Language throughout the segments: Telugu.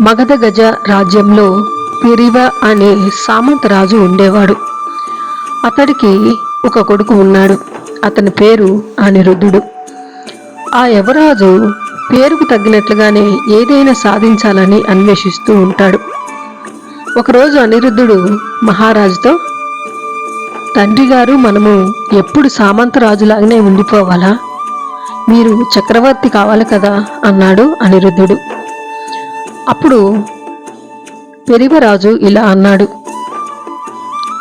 మగధ గజ రాజ్యంలో పిరివ అనే సామంత రాజు ఉండేవాడు. అతడికి ఒక కొడుకు ఉన్నాడు. అతని పేరు అనిరుద్ధుడు. ఆ యవరాజు పేరుకు తగ్గినట్లుగానే ఏదైనా సాధించాలని అన్వేషిస్తూ ఉంటాడు. ఒకరోజు అనిరుద్ధుడు మహారాజుతో తండ్రి గారు మనము ఎప్పుడు సామంతరాజులాగానే ఉండిపోవాలా? మీరు చక్రవర్తి కావాలి కదా అన్నాడు అనిరుద్ధుడు. అప్పుడు పెరివరాజు ఇలా అన్నాడు.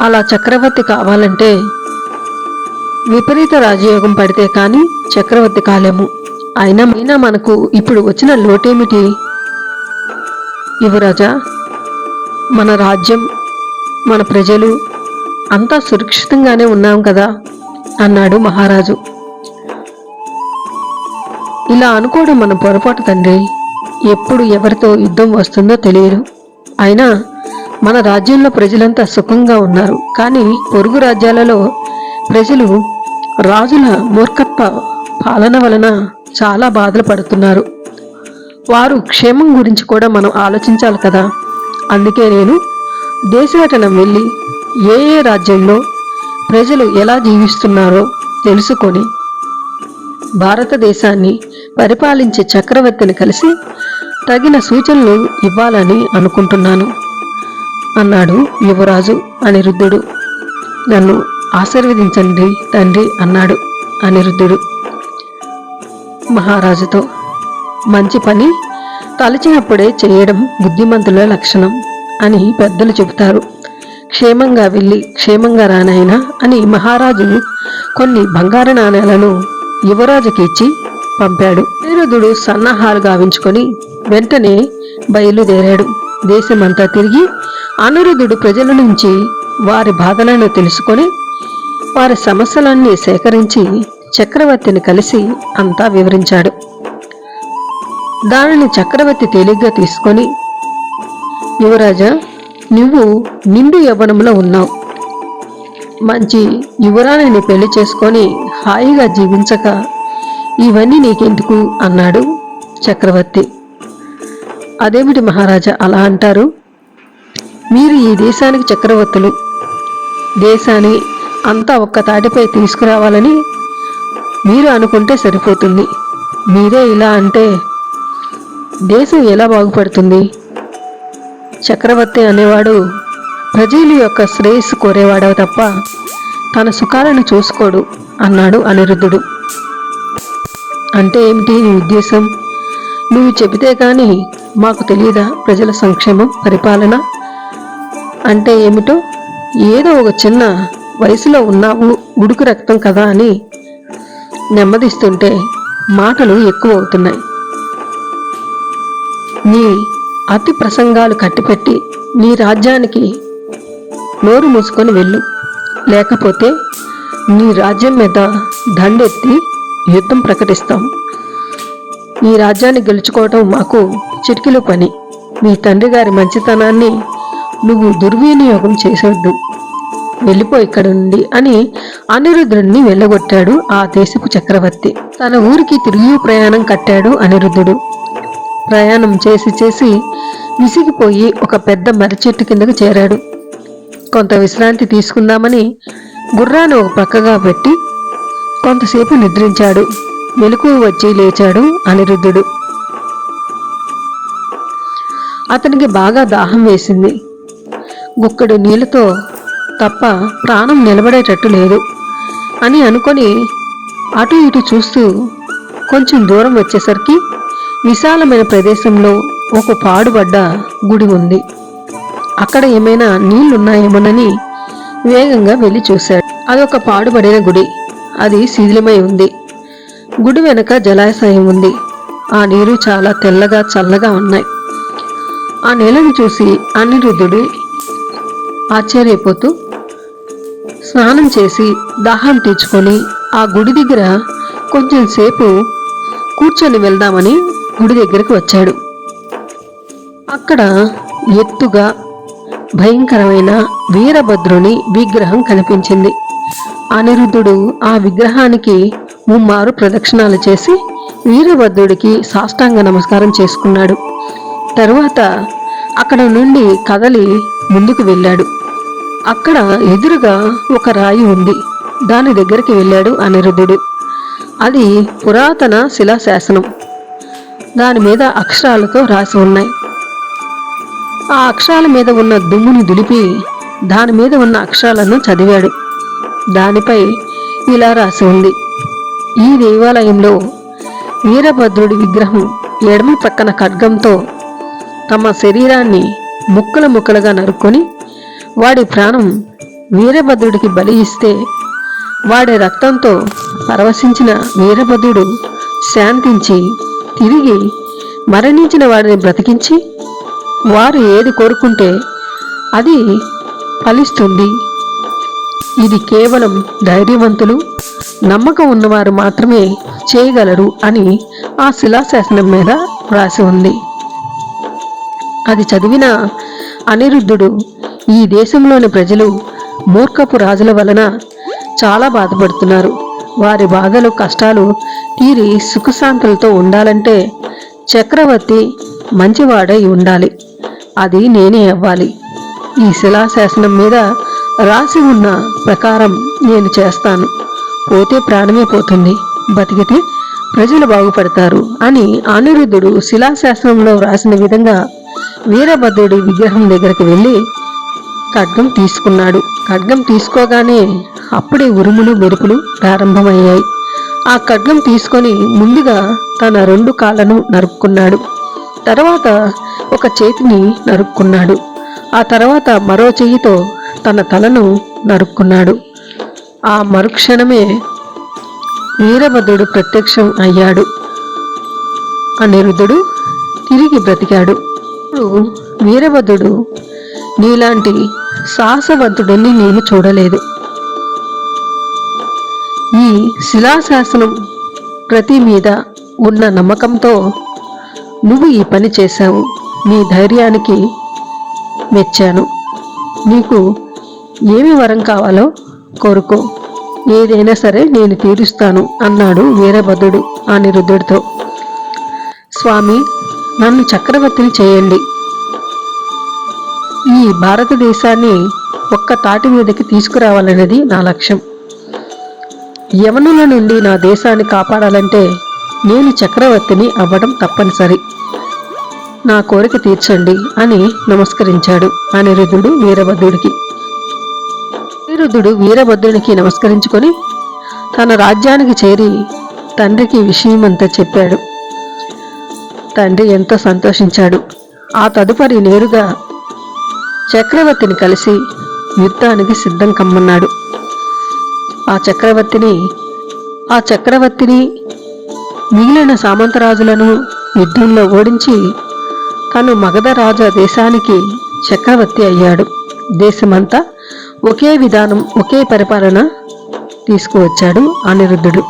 అలా చక్రవర్తి కావాలంటే విపరీత రాజయోగం పడితే కానీ చక్రవర్తి కాలేము. అయినా మనకు ఇప్పుడు వచ్చిన లోటేమిటి? యువరాజా మన రాజ్యం మన ప్రజలు అంతా సురక్షితంగానే ఉన్నాం కదా? అన్నాడు మహారాజు. ఇలా అనుకోవడం మన పొరపాటు తండ్రి. ఎప్పుడు ఎవరితో యుద్ధం వస్తుందో తెలియదు. అయినా మన రాజ్యంలో ప్రజలంతా సుఖంగా ఉన్నారు. కానీ పొరుగు రాజ్యాలలో ప్రజలు రాజుల మూర్ఖత్వ పాలన వలన చాలా బాధలు పడుతున్నారు. వారు క్షేమం గురించి కూడా మనం ఆలోచించాలి కదా. అందుకే నేను దేశాటనం వెళ్ళి ఏ ఏ రాజ్యంలో ప్రజలు ఎలా జీవిస్తున్నారో తెలుసుకొని భారతదేశాన్ని పరిపాలించే చక్రవర్తిని కలిసి తగిన సూచనలు ఇవ్వాలని అనుకుంటున్నాను అన్నాడు యువరాజు అనిరుద్ధుడు. నన్ను ఆశీర్వదించండి తండ్రి అన్నాడు అనిరుద్ధుడు మహారాజుతో. మంచి పని తలచినప్పుడే చేయడం బుద్ధిమంతుల లక్షణం అని పెద్దలు చెబుతారు. క్షేమంగా వెళ్ళి క్షేమంగా రానాయనా అని మహారాజు కొన్ని బంగారు నాణేలను యువరాజుకి ఇచ్చి పంపాడు. నిరుధుడు సన్నాహాలు గావించుకొని వెంటనే బయలుదేరాడు. దేశమంతా తిరిగి అనురుధుడు ప్రజల నుంచి వారి బాధలను తెలుసుకొని వారి సమస్యలన్నీ సేకరించి చక్రవర్తిని కలిసి అంతా వివరించాడు. దానిని చక్రవర్తి తేలిగ్గా తీసుకొని యువరాజా నువ్వు నిండు యవ్వనంలో ఉన్నావు. మంచి యువరాణిని పెళ్ళి చేసుకొని హాయిగా జీవించక ఇవన్నీ నీకెందుకు అన్నాడు చక్రవర్తి. అదేమిటి మహారాజా అలా అంటారు? మీరు ఈ దేశానికి చక్రవర్తులు. దేశాన్ని అంతా ఒక్క తాటిపై తీసుకురావాలని మీరు అనుకుంటే సరిపోతుంది. మీరే ఇలా అంటే దేశం ఎలా బాగుపడుతుంది? చక్రవర్తి అనేవాడు ప్రజల యొక్క శ్రేయస్సు కోరేవాడో తప్ప తన సుఖాలను చూసుకోడు అన్నాడు అనిరుద్ధుడు. అంటే ఏమిటి నీ ఉద్దేశం? నువ్వు చెబితే కానీ మాకు తెలియదా ప్రజల సంక్షేమం పరిపాలన? అంటే ఏమిటో? ఏదో ఒక చిన్న వయసులో ఉన్నావు ఉడుకు రక్తం కదా అని నెమ్మదిస్తుంటే మాటలు ఎక్కువ అవుతున్నాయి నీ అతి ప్రసంగాలు కట్టిపెట్టి నీ రాజ్యానికి నోరు మూసుకొని వెళ్ళు. లేకపోతే నీ రాజ్యం మీద దండెత్తి యుద్ధం ప్రకటిస్తాం. ఈ రాజ్యాన్ని గెలుచుకోవటం మాకు చిటికిలో పని. మీ తండ్రి గారి మంచితనాన్ని నువ్వు దుర్వినియోగం చేసొద్దు వెళ్ళిపో ఇక్కడ నుండి అని అనిరుద్ధుడిని వెళ్ళగొట్టాడు ఆ దేశపు చక్రవర్తి. తన ఊరికి తిరిగి ప్రయాణం కట్టాడు అనిరుద్ధుడు. ప్రయాణం చేసి చేసి విసిగిపోయి ఒక పెద్ద మర్రి చెట్టు కిందకు చేరాడు. కొంత విశ్రాంతి తీసుకుందామని గుర్రాన్ని ఒక పక్కగా పెట్టి కొంతసేపు నిద్రించాడు. మెలకు వచ్చి లేచాడు అనిరుద్ధుడు. అతనికి బాగా దాహం వేసింది. గుక్కడు నీళ్ళతో తప్ప ప్రాణం నిలబడేటట్టు లేదు అని అనుకొని అటు ఇటు చూస్తూ కొంచెం దూరం వచ్చేసరికి విశాలమైన ప్రదేశంలో ఒక పాడుబడ్డ గుడి ఉంది. అక్కడ ఏమైనా నీళ్ళున్నాయేమోనని వేగంగా వెళ్ళి చూశాడు. అదొక పాడుబడిన గుడి. అది శిథిలమై ఉంది. గుడి వెనక జలాశయం ఉంది. ఆ నీరు చాలా తెల్లగా చల్లగా ఉన్నాయి. ఆ నేలను చూసి అనిరుద్ధుడు ఆశ్చర్యపోతూ స్నానం చేసి దాహం తీర్చుకొని ఆ గుడి దగ్గర కొంచెం సేపు కూర్చొని వెళ్దామని గుడి దగ్గరికి వచ్చాడు. అక్కడ ఎత్తుగా భయంకరమైన వీరభద్రుని విగ్రహం కనిపించింది. అనిరుద్ధుడు ఆ విగ్రహానికి ముమ్మారు ప్రదక్షిణాలు చేసి వీరభద్రుడికి సాష్టాంగ నమస్కారం చేసుకున్నాడు. తరువాత అక్కడ నుండి కదలి ముందుకు వెళ్ళాడు. అక్కడ ఎదురుగా ఒక రాయి ఉంది. దాని దగ్గరికి వెళ్ళాడు అనిరుద్ధుడు. అది పురాతన శిలాశాసనం. దాని మీద అక్షరాలతో రాసి ఉన్నాయి. ఆ అక్షరాల మీద ఉన్న దుమ్ముని దులిపి దాని మీద ఉన్న అక్షరాలను చదివాడు. దానిపై ఇలా రాసి ఉంది. ఈ దేవాలయంలో వీరభద్రుడి విగ్రహం ఎడమ ప్రక్కన ఖడ్గంతో తమ శరీరాన్ని ముక్కలు ముక్కలుగా నరుక్కొని వాడి ప్రాణం వీరభద్రుడికి బలి ఇస్తే వాడి రక్తంతో పరవశించిన వీరభద్రుడు శాంతించి తిరిగి మరణించిన వాడిని బ్రతికించి వారు ఏది కోరుకుంటే అది ఫలిస్తుంది. ఇది కేవలం ధైర్యవంతులు నమ్మకం ఉన్నవారు మాత్రమే చేయగలరు అని ఆ శిలాశాసనం మీద రాసి ఉంది. అది చదివిన అనిరుద్ధుడు ఈ దేశంలోని ప్రజలు మూర్ఖపు రాజుల వలన చాలా బాధపడుతున్నారు. వారి బాధలు కష్టాలు తీరి సుఖశాంతులతో ఉండాలంటే చక్రవర్తి మంచివాడై ఉండాలి. అది నేనే అవ్వాలి. ఈ శిలాశాసనం మీద రాసి ఉన్న ప్రకారం నేను చేస్తాను. పోతే ప్రాణమే పోతుంది. బతికితే ప్రజలు బాగుపడతారు అని అనిరుద్ధుడు శిలాశాస్త్రంలో వ్రాసిన విధంగా వీరభద్రుడి విగ్రహం దగ్గరికి వెళ్ళి ఖడ్గం తీసుకున్నాడు. ఖడ్గం తీసుకోగానే అప్పుడే ఉరుములు మెరుపులు ప్రారంభమయ్యాయి. ఆ ఖడ్గం తీసుకొని ముందుగా తన రెండు కాళ్ళను నరుక్కున్నాడు. తర్వాత ఒక చేతిని నరుక్కున్నాడు. ఆ తర్వాత మరో చెయ్యితో తన తలను నరుక్కున్నాడు. ఆ మరుక్షణమే వీరభద్రుడు ప్రత్యక్షం అయ్యాడు. అనిరుద్ధుడు తిరిగి బ్రతికాడు. ఇప్పుడు వీరభద్రుడు నీలాంటి సాహసవంతుడిని నేను చూడలేదు. ఈ శిలాశాసనం ప్రతి మీద ఉన్న నమ్మకంతో నువ్వు ఈ పని చేశావు. నీ ధైర్యానికి మెచ్చాను. నీకు ఏమి వరం కావాలో కోరుకో. ఏదైనా సరే నేను తీరుస్తాను అన్నాడు వీరభద్రుడు అనిరుద్ధుడితో స్వామి నన్ను చక్రవర్తిని చేయండి. ఈ భారతదేశాన్ని ఒక్క తాటి మీదకి తీసుకురావాలనేది నా లక్ష్యం. యవనుల నుండి నా దేశాన్ని కాపాడాలంటే నేను చక్రవర్తిని అవ్వడం తప్పనిసరి. నా కోరిక తీర్చండి అని నమస్కరించాడు అనిరుద్ధుడు వీరభద్రుడికి. అనిరుద్ధుడు వీరభద్రునికి నమస్కరించుకొని తన రాజ్యానికి చేరి తండ్రికి విషయమంతా చెప్పాడు. తండ్రి ఎంతో సంతోషించాడు. ఆ తదుపరి నేరుగా చక్రవర్తిని కలిసి యుద్ధానికి సిద్ధం కమ్మన్నాడు. ఆ చక్రవర్తిని ఆ చక్రవర్తిని మిగిలిన సామంతరాజులను యుద్ధంలో ఓడించి తను మగధ రాజ దేశానికి చక్రవర్తి అయ్యాడు. దేశమంతా ఒకే విధానం ఒకే పరిపాలన తీసుకువచ్చాడు అనిరుద్ధుడు